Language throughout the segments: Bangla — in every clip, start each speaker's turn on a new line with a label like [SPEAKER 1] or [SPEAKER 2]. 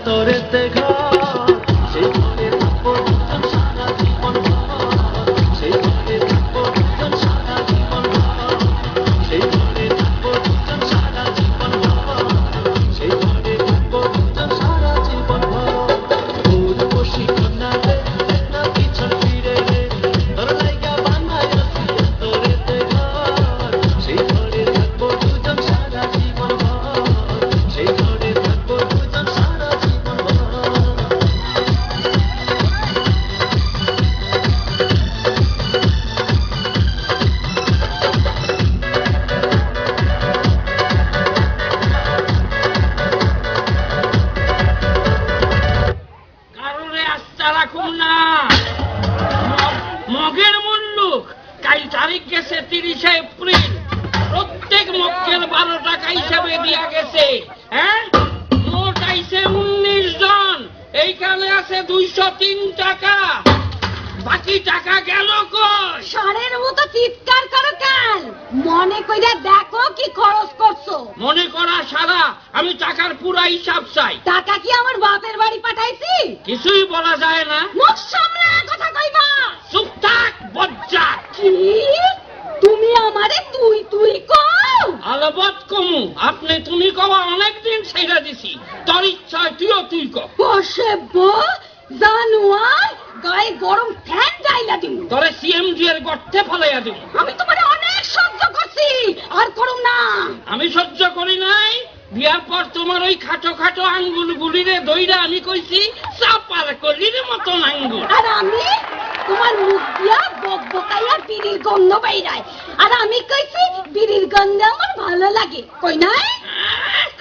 [SPEAKER 1] অন্তরেতে ঘর
[SPEAKER 2] তিরিশে এপ্রিল প্রত্যেক মক্কেল বারো টাকা হিসাবে দিয়া গেছে। হ্যাঁ? মোট আইছে উনিশ জন। এইখানে আছে দুইশো তিন টাকা। বাকি টাকা গেল কই?
[SPEAKER 3] ষাঁড়ের মতো চিৎকার করো কেন মনে কইরা দেখো কি খরচ করছ।
[SPEAKER 2] মনে করা সারা আমি টাকার পুরা হিসাব চাই।
[SPEAKER 3] টাকা কি আমার বাপের বাড়ি পাঠাইছি?
[SPEAKER 2] কিছুই বলা যায় না।
[SPEAKER 3] মুখ জানুয়ার গায়ে গরম ফ্যান ডাইলা
[SPEAKER 2] তোরে সিএমজি এর গর্তে ফলাইয়া
[SPEAKER 3] আমি তোমারে অনেক সহ্য করছি আর করুম না।
[SPEAKER 2] আমি সহ্য করি নাই বিয়ার পর তোমার ওই খাটো খাটো আঙ্গুল গুলিরে দইরা আমি কইছি চাপার কলির মতন আঙ্গুল।
[SPEAKER 3] আর আমি তোমার মুখ দিয়া বক বকাইয়া বিড়ির গন্ধ বাইরায় আর আমি কইছি বিড়ির গন্ধ আমার ভালো লাগে। কই নাই?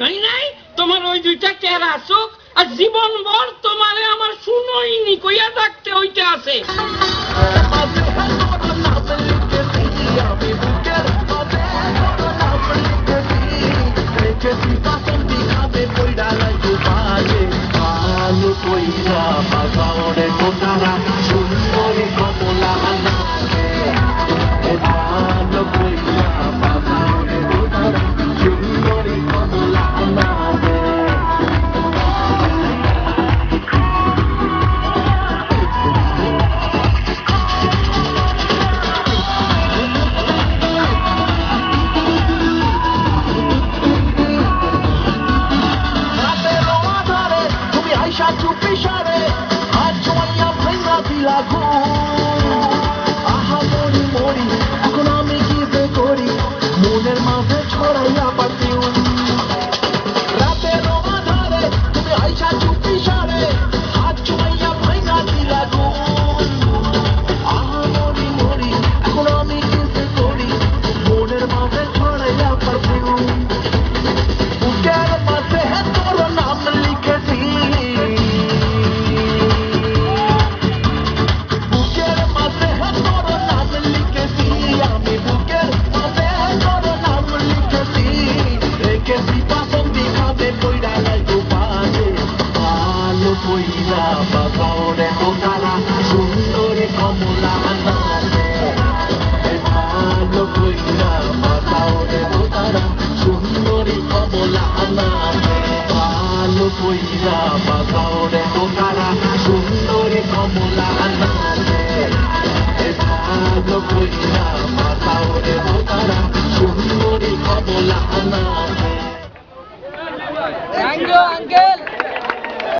[SPEAKER 2] কই নাই? তোমার ওই দুইটা চেহারা আসুক আর জীবন ভর তোমারে আমার শুনোইনি কইয়া থাকতে হইতে আছে।
[SPEAKER 1] সুন্দরী Aciu pișare, eh? aciu ia prin la vila cu কইরা বাবাও রে তারা সুন্দরী কমলা নামে ভালো কইরা বাবাও রে তারা সুন্দরী কমলা নামে ভালো কইরা বাবাও রে